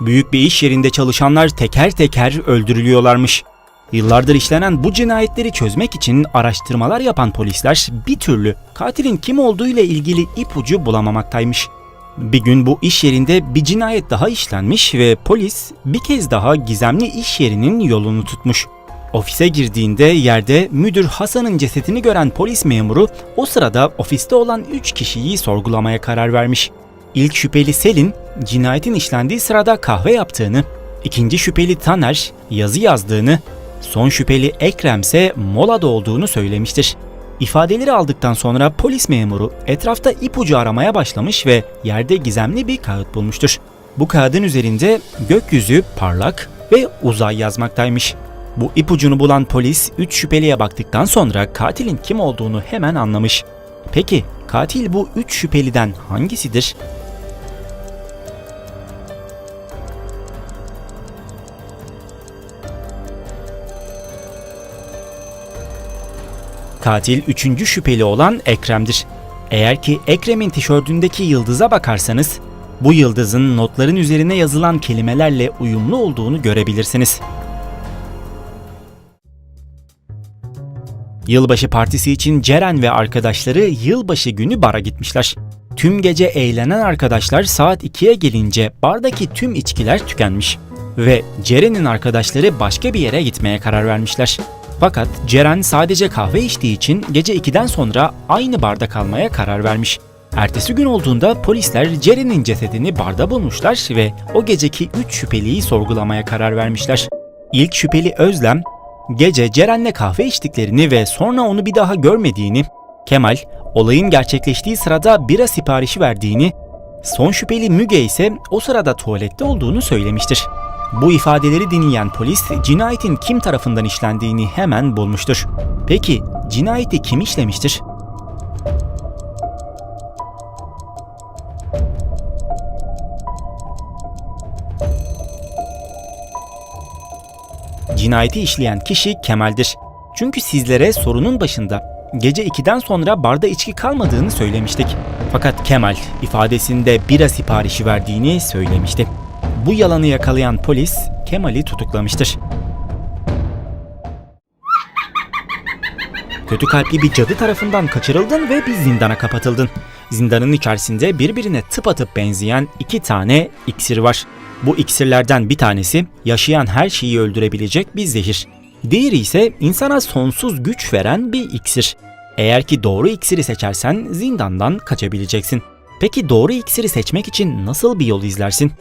Büyük bir iş yerinde çalışanlar teker teker öldürülüyorlarmış. Yıllardır işlenen bu cinayetleri çözmek için araştırmalar yapan polisler bir türlü katilin kim olduğu ile ilgili ipucu bulamamaktaymış. Bir gün bu iş yerinde bir cinayet daha işlenmiş ve polis bir kez daha gizemli iş yerinin yolunu tutmuş. Ofise girdiğinde yerde müdür Hasan'ın cesetini gören polis memuru o sırada ofiste olan 3 kişiyi sorgulamaya karar vermiş. İlk şüpheli Selin, cinayetin işlendiği sırada kahve yaptığını, ikinci şüpheli Taner, yazı yazdığını, son şüpheli Ekrem ise molada olduğunu söylemiştir. İfadeleri aldıktan sonra polis memuru etrafta ipucu aramaya başlamış ve yerde gizemli bir kağıt bulmuştur. Bu kağıdın üzerinde gökyüzü, parlak ve uzay yazmaktaymış. Bu ipucunu bulan polis 3 şüpheliye baktıktan sonra katilin kim olduğunu hemen anlamış. Peki katil bu 3 şüpheliden hangisidir? Katil üçüncü şüpheli olan Ekrem'dir. Eğer ki Ekrem'in tişörtündeki yıldıza bakarsanız, bu yıldızın notların üzerine yazılan kelimelerle uyumlu olduğunu görebilirsiniz. Yılbaşı partisi için Ceren ve arkadaşları yılbaşı günü bara gitmişler. Tüm gece eğlenen arkadaşlar saat 2'ye gelince bardaki tüm içkiler tükenmiş ve Ceren'in arkadaşları başka bir yere gitmeye karar vermişler. Fakat Ceren sadece kahve içtiği için gece 2'den sonra aynı barda kalmaya karar vermiş. Ertesi gün olduğunda polisler Ceren'in cesedini barda bulmuşlar ve o geceki 3 şüpheliyi sorgulamaya karar vermişler. İlk şüpheli Özlem, gece Ceren'le kahve içtiklerini ve sonra onu bir daha görmediğini, Kemal, olayın gerçekleştiği sırada bira siparişi verdiğini, son şüpheli Müge ise o sırada tuvalette olduğunu söylemiştir. Bu ifadeleri dinleyen polis cinayetin kim tarafından işlendiğini hemen bulmuştur. Peki cinayeti kim işlemiştir? Cinayeti işleyen kişi Kemal'dir. Çünkü sizlere sorunun başında gece 2'den sonra barda içki kalmadığını söylemiştik. Fakat Kemal ifadesinde bira siparişi verdiğini söylemişti. Bu yalanı yakalayan polis Kemal'i tutuklamıştır. Kötü kalpli bir cadı tarafından kaçırıldın ve bir zindana kapatıldın. Zindanın içerisinde birbirine tıpatıp benzeyen iki tane iksir var. Bu iksirlerden bir tanesi yaşayan her şeyi öldürebilecek bir zehir. Diğeri ise insana sonsuz güç veren bir iksir. Eğer ki doğru iksiri seçersen zindandan kaçabileceksin. Peki doğru iksiri seçmek için nasıl bir yol izlersin?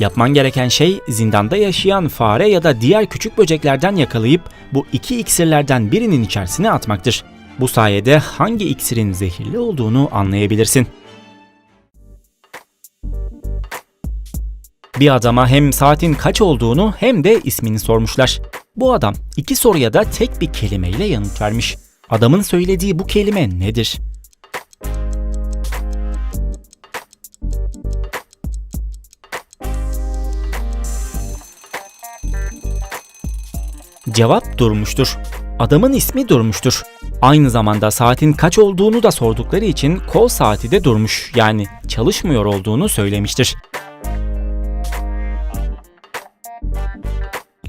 Yapman gereken şey zindanda yaşayan fare ya da diğer küçük böceklerden yakalayıp bu iki iksirlerden birinin içerisine atmaktır. Bu sayede hangi iksirin zehirli olduğunu anlayabilirsin. Bir adama hem saatin kaç olduğunu hem de ismini sormuşlar. Bu adam iki soruya da tek bir kelimeyle yanıt vermiş. Adamın söylediği bu kelime nedir? Cevap durmuştur. Adamın ismi durmuştur. Aynı zamanda saatin kaç olduğunu da sordukları için kol saati de durmuş yani çalışmıyor olduğunu söylemiştir.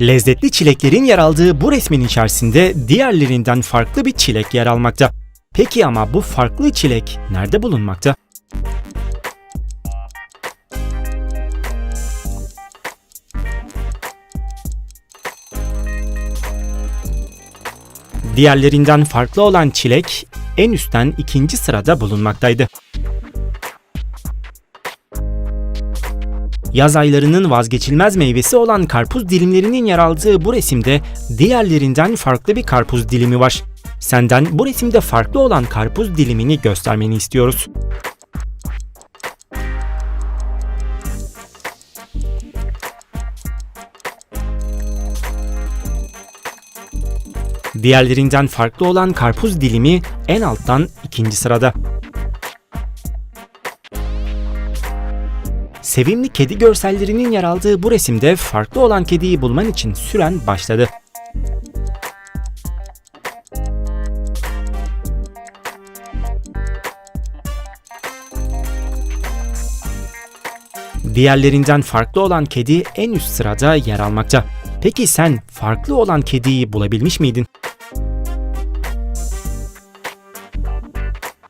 Lezzetli çileklerin yer aldığı bu resmin içerisinde diğerlerinden farklı bir çilek yer almakta. Peki ama bu farklı çilek nerede bulunmakta? Diğerlerinden farklı olan çilek en üstten ikinci sırada bulunmaktaydı. Yaz aylarının vazgeçilmez meyvesi olan karpuz dilimlerinin yer aldığı bu resimde diğerlerinden farklı bir karpuz dilimi var. Senden bu resimde farklı olan karpuz dilimini göstermeni istiyoruz. Diğerlerinden farklı olan karpuz dilimi en alttan ikinci sırada. Sevimli kedi görsellerinin yer aldığı bu resimde farklı olan kediyi bulman için süren başladı. Diğerlerinden farklı olan kedi en üst sırada yer almakta. Peki sen farklı olan kediyi bulabilmiş miydin?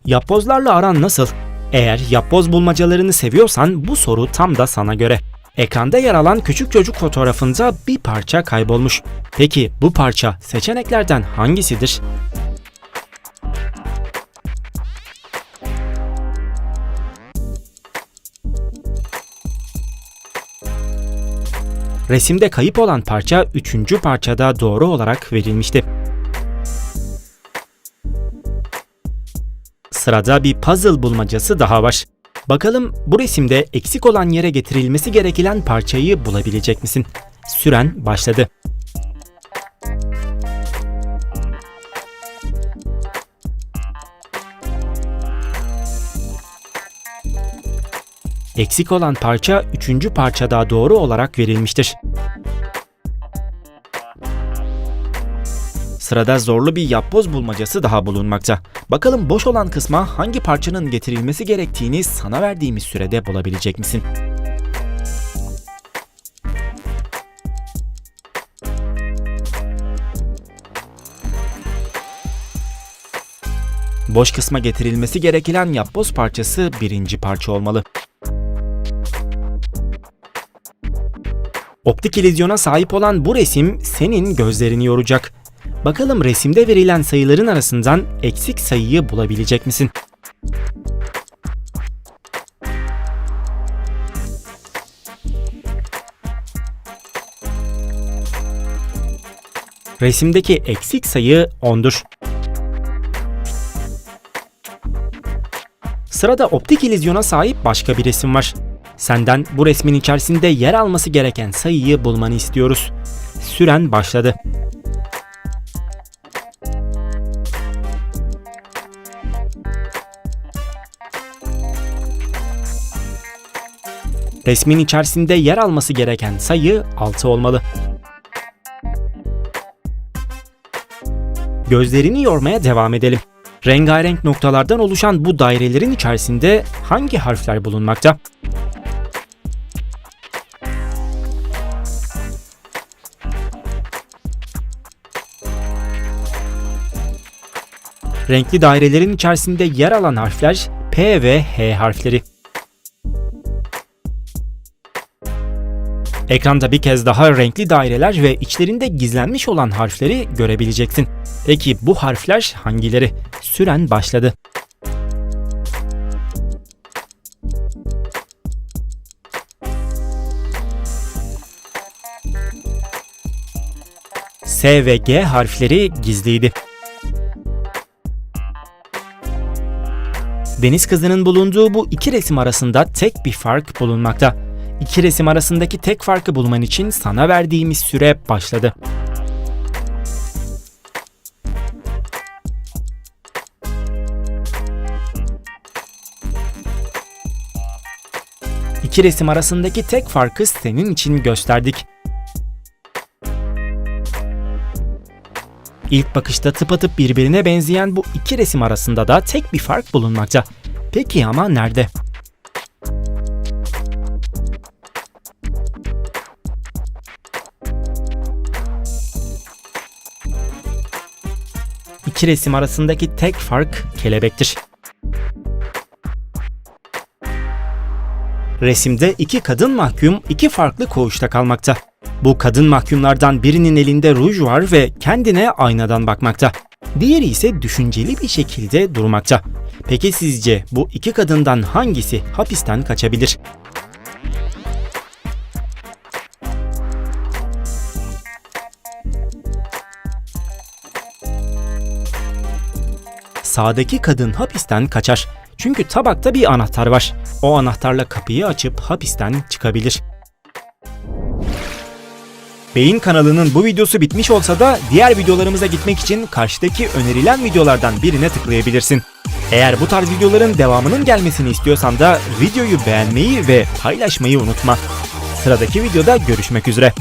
Yapbozlarla aran nasıl? Eğer yapboz bulmacalarını seviyorsan bu soru tam da sana göre. Ekranda yer alan küçük çocuk fotoğrafında bir parça kaybolmuş. Peki bu parça seçeneklerden hangisidir? Resimde kayıp olan parça üçüncü parçada doğru olarak verilmişti. Sırada bir puzzle bulmacası daha var. Bakalım bu resimde eksik olan yere getirilmesi gereken parçayı bulabilecek misin? Süren başladı. Eksik olan parça üçüncü parçada doğru olarak verilmiştir. Sırada zorlu bir yapboz bulmacası daha bulunmakta. Bakalım boş olan kısma hangi parçanın getirilmesi gerektiğini sana verdiğimiz sürede bulabilecek misin? Boş kısma getirilmesi gereken yapboz parçası birinci parça olmalı. Optik illüzyona sahip olan bu resim senin gözlerini yoracak. Bakalım resimde verilen sayıların arasından eksik sayıyı bulabilecek misin? Resimdeki eksik sayı 10'dur. Sırada optik illüzyona sahip başka bir resim var. Senden bu resmin içerisinde yer alması gereken sayıyı bulmanı istiyoruz. Süren başladı. Resmin içerisinde yer alması gereken sayı 6 olmalı. Gözlerini yormaya devam edelim. Rengarenk noktalardan oluşan bu dairelerin içerisinde hangi harfler bulunmakta? Renkli dairelerin içerisinde yer alan harfler P ve H harfleri. Ekranda bir kez daha renkli daireler ve içlerinde gizlenmiş olan harfleri görebileceksin. Peki bu harfler hangileri? Süren başladı. S ve G harfleri gizliydi. Deniz kızının bulunduğu bu iki resim arasında tek bir fark bulunmakta. İki resim arasındaki tek farkı bulman için sana verdiğimiz süre başladı. İki resim arasındaki tek farkı senin için gösterdik. İlk bakışta tıpatıp birbirine benzeyen bu iki resim arasında da tek bir fark bulunmakta. Peki ama nerede? İki resim arasındaki tek fark kelebektir. Resimde iki kadın mahkum iki farklı koğuşta kalmakta. Bu kadın mahkumlardan birinin elinde ruj var ve kendine aynadan bakmakta. Diğeri ise düşünceli bir şekilde durmakta. Peki sizce bu iki kadından hangisi hapisten kaçabilir? Sağdaki kadın hapisten kaçar. Çünkü tabakta bir anahtar var. O anahtarla kapıyı açıp hapisten çıkabilir. Beyin kanalının bu videosu bitmiş olsa da diğer videolarımıza gitmek için karşıdaki önerilen videolardan birine tıklayabilirsin. Eğer bu tarz videoların devamının gelmesini istiyorsan da videoyu beğenmeyi ve paylaşmayı unutma. Sıradaki videoda görüşmek üzere.